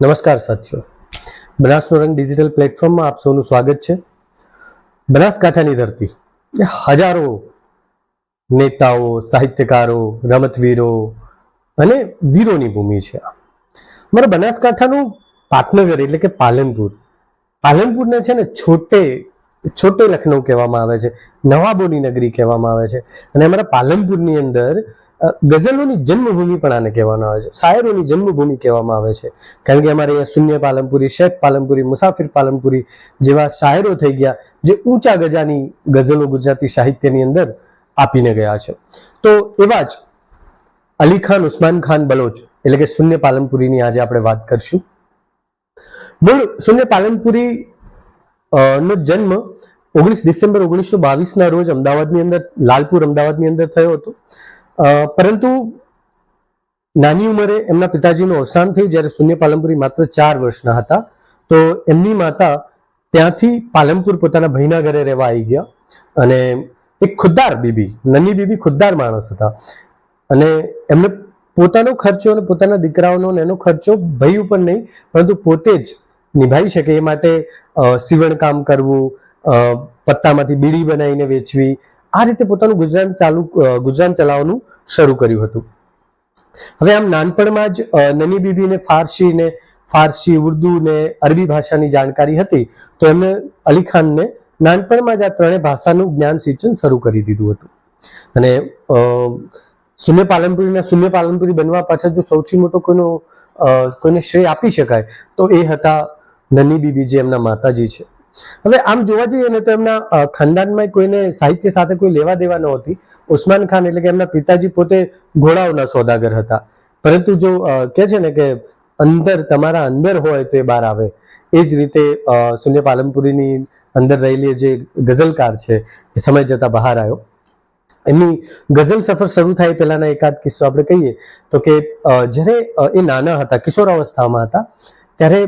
નમસ્કાર સાથીઓ. બનાસનો રંગ ડિજિટલ પ્લેટફોર્મમાં આપ સૌનું સ્વાગત છે. બનાસકાંઠાની ધરતી હજારો નેતાઓ, સાહિત્યકારો, રમતવીરો અને વીરોની ભૂમિ છે મારા બનાસકાંઠાનું પાટનગર એટલે કે પાલનપુર. પાલનપુરને છે ને છોટે છોટે લખનઉ કહેવામાં આવે છે, નવાબોની નગરી કહેવામાં આવે છે અને અમારા પાલનપુરની અંદર ગઝલોની જન્મભૂમિ પણ આને કહેવામાં આવે છે, શાયરોની જન્મભૂમિ કહેવામાં આવે છે. કારણ કે અમારે અહીંયા શૂન્ય પાલનપુરી, શેખ પાલનપુરી, મુસાફિર પાલનપુરી જેવા શાયરો થઈ ગયા જે ઊંચા ગજાની ગઝલો ગુજરાતી સાહિત્યની અંદર આપીને ગયા છે. તો એવા જ અલી ખાન, ઉસ્માન ખાન, બલોચ એટલે કે શૂન્ય પાલનપુરીની આજે આપણે વાત કરશું. મૂળ શૂન્ય પાલનપુરી નો જન્મ ઓગણીસ ડિસેમ્બર ઓગણીસો બાવીસના રોજ અમદાવાદની અંદર, લાલપુર અમદાવાદની અંદર થયો હતો. પરંતુ નાની ઉંમરે એમના પિતાજીનું અવસાન થયું જ્યારે શૂન્ય પાલનપુરી માત્ર ચાર વર્ષના હતા. તો એમની માતા ત્યાંથી પાલનપુર પોતાના ભાઈના ઘરે રહેવા આવી ગયા અને એક ખુદ્દાર બીબી, નની બીબી ખુદ્દાર માણસ હતા. અને એમને પોતાનો ખર્ચો અને પોતાના દીકરાઓનો એનો ખર્ચો ભાઈ ઉપર નહીં, પરંતુ પોતે જ નિભાવી શકે એ માટે સીવણ કામ કરવું પત્તામાંથી બીડી બનાવીને વેચવી, આ રીતે પોતાનું ગુજરાન ચાલુ ગુજરાન ચલાવવાનું શરૂ કર્યું હતું. હવે આમ નાનપણમાં જ નની બીબીને ફારસી ને, ફારસી, ઉર્દુ ને અરબી ભાષાની જાણકારી હતી, તો એમણે અલી ખાનને નાનપણમાં જ આ ત્રણેય ભાષાનું જ્ઞાન સિંચન શરૂ કરી દીધું હતું. અને શૂન્ય પાલનપુરીના શૂન્ય પાલનપુરી બનવા પાછળ જો સૌથી મોટો કોઈનો કોઈને શ્રેય આપી શકાય, તો એ હતા નની બીબી જે એમના માતાજી છે. હવે આમ જોવા જઈએ ને તો એમના ખાનદાનમાં કોઈને સાહિત્ય સાથે કોઈ લેવા દેવા નહોતી ઉસ્માન ખાન એટલે કે એમના પિતાજી પોતે ઘોડાઓના સોદાગર હતા. પરંતુ જો કહે છે ને કે અંદર તમારા અંદર હોય તો એ બહાર આવે. એ જ રીતે શૂન્ય પાલનપુરીની અંદર રહેલી જે ગઝલકાર છે, એ સમય જતા બહાર આવ્યો. એમની ગઝલ સફર શરૂ થાય પહેલાના એકાદ કિસ્સો આપણે કહીએ તો કે જ્યારે એ નાના હતા, કિશોરાવસ્થામાં હતા, ત્યારે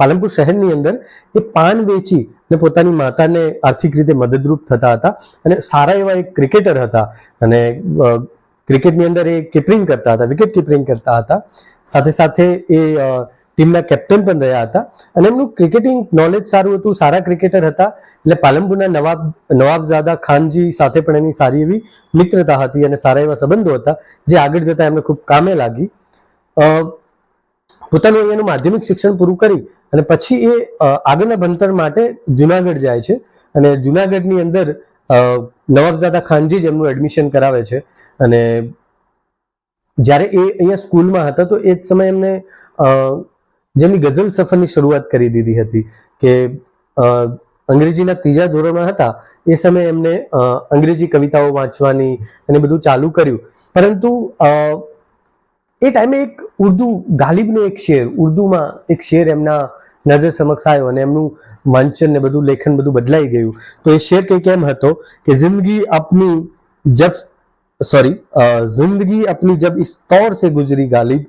પાલનપુર શહેરની અંદર એ પાન વેચી અને પોતાની માતાને આર્થિક રીતે મદદરૂપ થતા હતા અને સારા એવા એક ક્રિકેટર હતા અને ક્રિકેટની અંદર એ કીપરિંગ કરતા હતા વિકેટ કીપરિંગ કરતા હતા. સાથે સાથે એ ટીમના કેપ્ટન પણ રહ્યા હતા અને એમનું ક્રિકેટિંગ નોલેજ સારું હતું, સારા ક્રિકેટર હતા. એટલે પાલનપુરના નવાબ, નવાબઝાદા ખાનજી સાથે પણ એની સારી એવી મિત્રતા હતી અને સારા એવા સંબંધો હતા, જે આગળ જતા એમને ખૂબ કામે લાગી. પોતાનું અહીંયાનું માધ્યમિક શિક્ષણ પૂરું કરી અને પછી એ આગળના ભણતર માટે જુનાગઢ જાય છે અને જુનાગઢની અંદર નવાબઝાદા ખાનજી જ એમનું એડમિશન કરાવે છે અને જ્યારે એ અહીંયા સ્કૂલમાં હતા તો એ જ સમયે એમને જેમની ગઝલ સફરની શરૂઆત કરી દીધી હતી કે અંગ્રેજીના ત્રીજા ધોરણમાં હતા એ સમયે એમને અંગ્રેજી કવિતાઓ વાંચવાની અને બધું ચાલુ કર્યું. પરંતુ એ ટાઈમે એક ઉર્દુ ગાલિબનો એક શેર, ઉર્દુમાં એક શેર એમના નજર સમક્ષ આવ્યો અને એમનું વાંચન ને બધું, લેખન બધું બદલાઈ ગયું. તો એ શેર કંઈક એમ હતો કે જિંદગી અપની જબ સોરી જિંદગી અપની જબ ઇસ તૌર સે ગુજરી ગાલિબ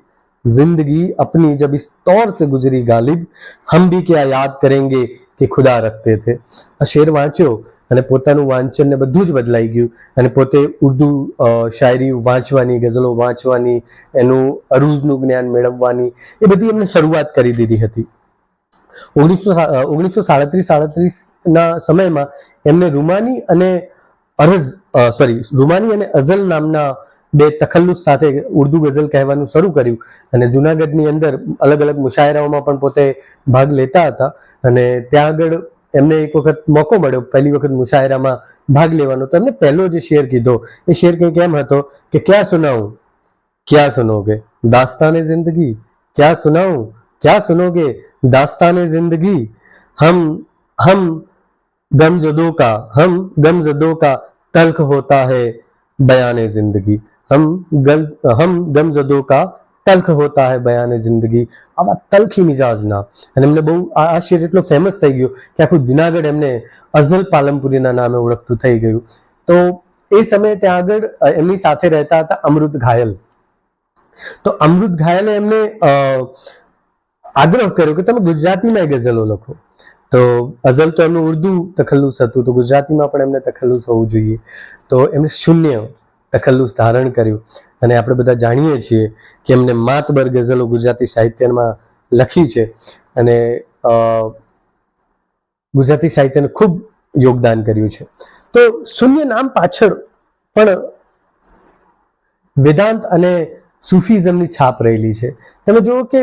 जिंदगी अपनी जब इस तौर से गुजरी गालिब हम भी क्या યાદ करेंगे કે ખુદા રખતે થે આ શેર વાંચ્યો અને પોતાનું વાંચન ને બધું જ બદલાઈ ગયું અને પોતે ઉર્દુ અ, શાયરી વાંચવાની ગઝલો વાંચવાની એનું અરૂઝનું જ્ઞાન મેળવવાની એ બધી એમને શરૂઆત કરી દીધી હતી ઓગણીસો ઓગણીસો સાડત્રીસ સાડત્રીસના સમયમાં એમને રૂમાની અને અરઝ સોરી રૂમાની અને અઝલ નામના બે તખલ્લુસ સાથે ઉર્દુ ગઝલ કહેવાનું શરૂ કર્યું અને જુનાગઢની અંદર અલગ અલગ મુશાયરાઓમાં પણ પોતે ભાગ લેતા હતા અને ત્યાં આગળ એમને એક વખત મોકો મળ્યો પહેલી વખત મુશાયરામાં ભાગ લેવાનો તો એમને પહેલો જે શેર કીધો એ શેર કંઈક એમ હતો કે ક્યાં સુનાવું क्या सुनोगे दास्तान जिंदगी क्या सुनाऊं क्या सुनोगे दास्तान जिंदगी हम हम गमजदों का हम गमजदों का तल्ख होता है बयान जिंदगी હમ ગલ હમ ગમઝદો કા તલખ હોતા હે બયાન જિંદગી આવા તલખી મિજાજના અને એમને બહુ આ શેર એટલો ફેમસ થઈ ગયો કે આખું જુનાગઢ એમને અઝલ પાલમપુરીના નામે ઓળખતું થઈ ગયું તો એ સમયે ત્યાં આગળ એમની સાથે રહેતા હતા અમૃત ઘાયલ તો અમૃત ઘાયલે એમને આગ્રહ કર્યો કે તમે ગુજરાતીમાં ગઝલો લખો તો અઝલ તો એમનું ઉર્દુ તખલ્લુસ હતું તો ગુજરાતીમાં પણ એમને તખલ્લુસ હોવું જોઈએ તો એમને શૂન્ય તખલ્લુસ ધારણ કર્યું. અને આપણે બધા જાણીએ છીએ કે એમને માતબર ગઝલો ગુજરાતી સાહિત્યમાં લખી છે. અને ગુજરાતી સાહિત્યને ખૂબ યોગદાન કર્યું છે. તો શૂન્ય નામ પાછળ પણ વેદાંત અને સુફીઝમની છાપ રહેલી છે. તમે જુઓ કે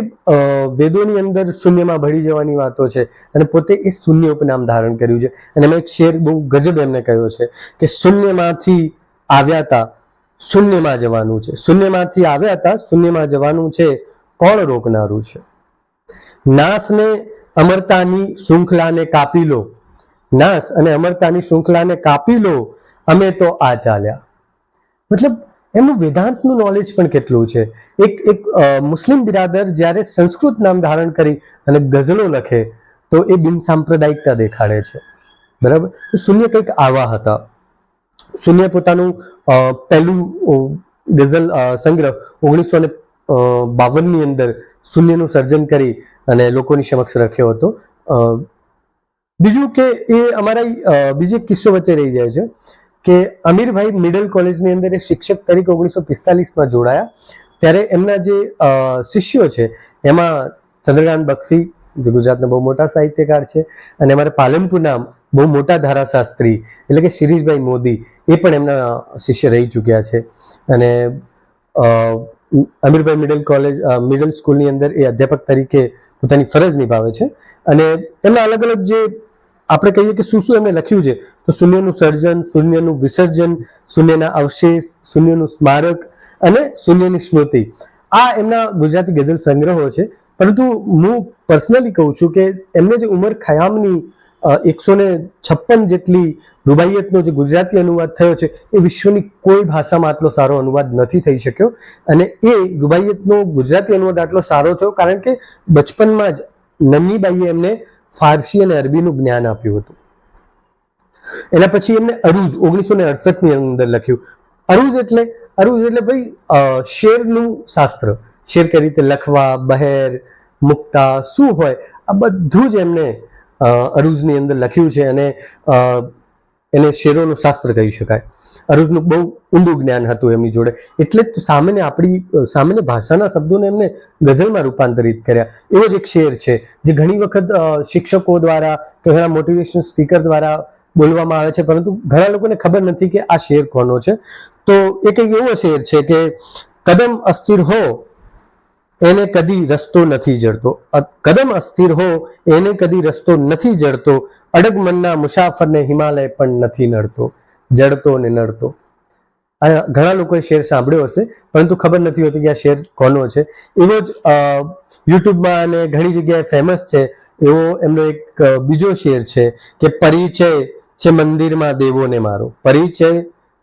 વેદોની અંદર શૂન્યમાં ભળી જવાની વાતો છે અને પોતે એ શૂન્ય ઉપનામ ધારણ કર્યું છે. અને એમાં એક શેર બહુ ગજબ એમને કહ્યો છે કે શૂન્યમાંથી આવ્યા હતા શૂન્યમાં જવાનું છે. શૂન્યમાંથી આવ્યા હતા, શૂન્યમાં જવાનું છે, કોણ રોકનારું છે? નાશને અમરતાની શૃંખલાને કાપી લો. નાશ અને અમરતાની શૃંખલાને કાપી લો, અમે તો આ ચાલ્યા. મતલબ, એમનું વેદાંતનું નોલેજ પણ કેટલું છે? એક એક મુસ્લિમ બિરાદર જ્યારે સંસ્કૃત નામ ધારણ કરી અને ગઝલો લખે, તો એ બિનસાંપ્રદાયિકતા દેખાડે છે. બરાબર? શૂન્ય કંઈક આવા હતા. શૂન્ય પોતાનું પહેલું ગઝલ સંગ્રહ ઓગણીસો ને બાવનની અંદર શૂન્યનું સર્જન કરી અને લોકોની સમક્ષ રાખ્યો હતો. બીજું કે એ અમારા બીજી કિસ્સો વચ્ચે રહી જાય છે કે અમીરભાઈ મિડલ કોલેજની અંદર એ શિક્ષક તરીકે ઓગણીસો પિસ્તાલીસમાં જોડાયા. ત્યારે એમના જે શિષ્યો છે, એમાં ચંદ્રકાંત બક્ષી, જે ગુજરાતના બહુ મોટા સાહિત્યકાર છે, અને અમારે પાલનપુર પાલનપુરના બહુ મોટા ધારાશાસ્ત્રી, એટલે કે શિરીષભાઈ મોદી, એ પણ એમના શિષ્ય રહી ચૂક્યા છે. અને અમીરભાઈ મિડલ કોલેજ મિડલ સ્કૂલની અંદર એ અધ્યાપક તરીકે પોતાની ફરજ નિભાવે છે. અને એમના અલગ અલગ જે, આપણે કહીએ કે શું શું એમને લખ્યું છે, તો શૂન્યનું સર્જન, શૂન્યનું વિસર્જન, શૂન્યના અવશેષ, શૂન્યનું સ્મારક અને શૂન્યની સ્મૃતિ. આ એમના ગુજરાતી ગઝલ સંગ્રહો છે. પરંતુ હું પર્સનલી કહું છું કે એમને જે ઉમર ખયામની એકસો ને છપ્પન જેટલી રૂબાઈયતનો જે ગુજરાતી અનુવાદ થયો છે, એ વિશ્વની કોઈ ભાષામાં આટલો સારો અનુવાદ નથી થઈ શક્યો. અને એ રૂબાઈયતનો ગુજરાતી અનુવાદ આટલો સારો થયો કારણ કે બચપનમાં જ નન્નીબાઈએ એમને ફારસી અને અરબીનું જ્ઞાન આપ્યું હતું. એના પછી એમને અરુજ ઓગણીસો ને અડસઠની અંદર લખ્યું. અરુજ એટલે અરુજ એટલે ભાઈ શેરનું શાસ્ત્ર. શેર કઈ રીતે લખવા, બહેર, મુક્તા, શું હોય, આ બધું જ એમને અરુજની અંદર લખ્યું છે અને એને શેરોનું શાસ્ત્ર કહી શકાય. અરુજનું બહુ ઊંડું જ્ઞાન હતું એમની જોડે. એટલે જ સામેને આપણી સામેને ભાષાના શબ્દોને એમને ગઝલમાં રૂપાંતરિત કર્યા. એવો જ એક શેર છે, જે ઘણી વખત શિક્ષકો દ્વારા કે ઘણા મોટિવેશન સ્પીકર દ્વારા બોલવામાં આવે છે, પરંતુ ઘણા લોકોને ખબર નથી કે આ શેર કોનો છે. તો એ કંઈક એવો શેર છે કે, કદમ અસ્થિર હો એને કદી રસ્તો નથી જડતો. કદમ અસ્થિર હો, એને કદી રસ્તો નથી જડતો. અડગ મનના મુસાફરને હિમાલય પણ નથી નડતો. જડતો ને નડતો. ઘણા લોકોએ શેર સાંભળ્યો હશે, પરંતુ ખબર નથી હોતી કે આ શેર કોનો છે. એવો જ યુટ્યુબમાં અને ઘણી જગ્યાએ ફેમસ છે, એવો એમનો એક બીજો શેર છે કે પરિચય છે મંદિરમાં દેવોને મારો. પરિચય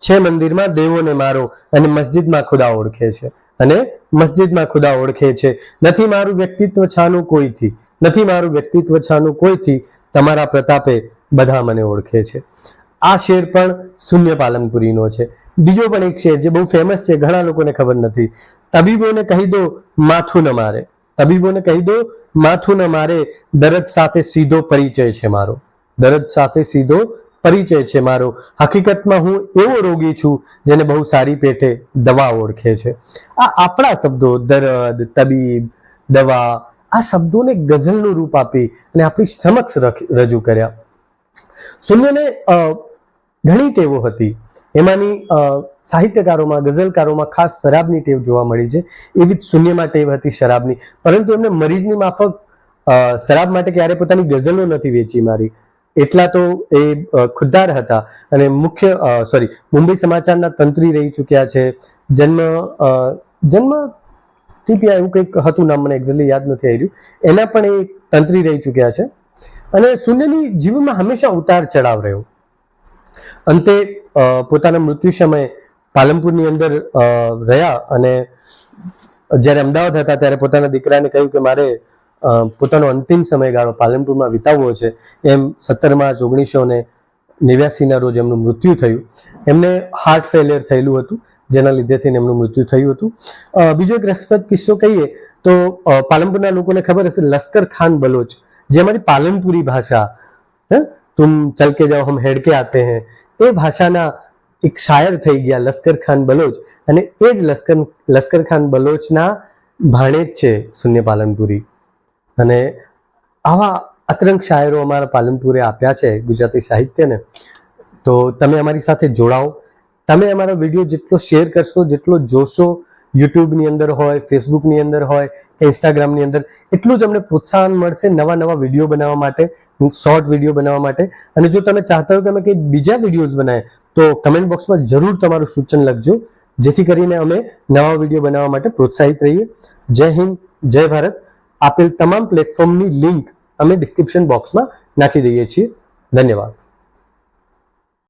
છે મંદિરમાં દેવોને મારો અને મસ્જિદમાં ખુદા ઓળખે છે. અને મસ્જિદમાં ખુદા ઓળખે છે. નથી મારું વ્યક્તિત્વ છાનું કોઈથી? નથી મારું વ્યક્તિત્વ છાનું કોઈથી? તમારા પ્રતાપે બધા મને ઓળખે છે. આ શેર પણ શૂન્ય પાલનપુરીનો છે. બીજો પણ એક શેર જે બહુ ફેમસ છે, ઘણા લોકોને ખબર નથી. તબીબોને કહી દો માથું ન મારે. તબીબોને કહી દો માથું ન મારે. દરદ સાથે સીધો પરિચય છે મારો. દરદ સાથે સીધો પરિચય છે મારો. હકીકતમાં હું એવો રોગી છું જેને બહુ સારી પેટે દવા ઓળખે છે. આ આપણા શબ્દો, દર્દ, તબીબ, દવા, આ શબ્દોને ગઝલનું રૂપ આપી અને આપણી સમક્ષ રજૂ કર્યા. શૂન્યને ઘણી ટેવો હતી. એમાંની સાહિત્યકારોમાં, ગઝલકારોમાં ખાસ શરાબની ટેવ જોવા મળી છે. એવી જ શૂન્યમાં ટેવ હતી શરાબની. પરંતુ એમને મરીજની માફક શરાબ માટે ક્યારે પોતાની ગઝલો નથી વેચી મારી. એટલા તો એ ખુદ્દાર હતા. અને મુખ્ય સોરી મુંબઈ સમાચારના તંત્રી રહી ચૂક્યા છે. જન્મ જન્મ ટીપીઆઈ એવું કંઈક હતું નામ મને એક્ઝેક્ટલી યાદ નથી આવી રહ્યું. એના પણ એ તંત્રી રહી ચૂક્યા છે. અને સુનેલી જીવનમાં હંમેશા ઉતાર ચડાવ રહ્યો. અંતે પોતાના મૃત્યુ સમયે પાલનપુરની અંદર રહ્યા અને જ્યારે અમદાવાદ હતા ત્યારે પોતાના દીકરાને કહ્યું કે મારે પોતાનો અંતિમ સમયગાળો પાલનપુરમાં વિતાવવો છે. એમ સત્તર માર્ચ ઓગણીસો ને નેવ્યાસીના રોજ એમનું મૃત્યુ થયું. એમને હાર્ટ ફેલિયર થયેલું હતું, જેના લીધેથી એમનું મૃત્યુ થયું હતું. બીજો એક રસપ્રદ કિસ્સો કહીએ તો પાલનપુરના લોકોને ખબર હશે, લશ્કર ખાન બલોચ, જે અમારી પાલનપુરી ભાષા તુમ ચલ કે જાઓ, હમ હેડકે આતે હૈ, એ ભાષાના એક શાયર થઈ ગયા લશ્કર ખાન બલોચ. અને એ જ લશ્કર લશ્કર ખાન બલોચના ભાણેજ છે, શૂન્ય પાલનપુરી. અને આવા અતરંગ શાયરો અમારા પાલનપુરે આપ્યા છે ગુજરાતી સાહિત્યને. તો તમે અમારી સાથે જોડાઓ. તમે અમારો વીડિયો જેટલો શેર કરશો, જેટલો જોશો, યુટ્યુબની અંદર હોય, ફેસબુકની અંદર હોય કે ઇન્સ્ટાગ્રામની અંદર, એટલું જ અમને પ્રોત્સાહન મળશે નવા નવા વીડિયો બનાવવા માટે, શોર્ટ વીડિયો બનાવવા માટે. અને જો તમે ચાહતા હો કે અમે કંઈ બીજા વિડીયોઝ બનાવીએ, તો કમેન્ટ બોક્સમાં જરૂર તમારું સૂચન લખજો. જેથી કરીને અમે નવા વીડિયો બનાવવા માટે પ્રોત્સાહિત રહીએ. જય હિન્દ, જય ભારત. આપેલ તમામ પ્લેટફોર્મની લિંક અમે ડિસ્ક્રિપ્શન બોક્સમાં નાખી દઈએ છીએ. ધન્યવાદ.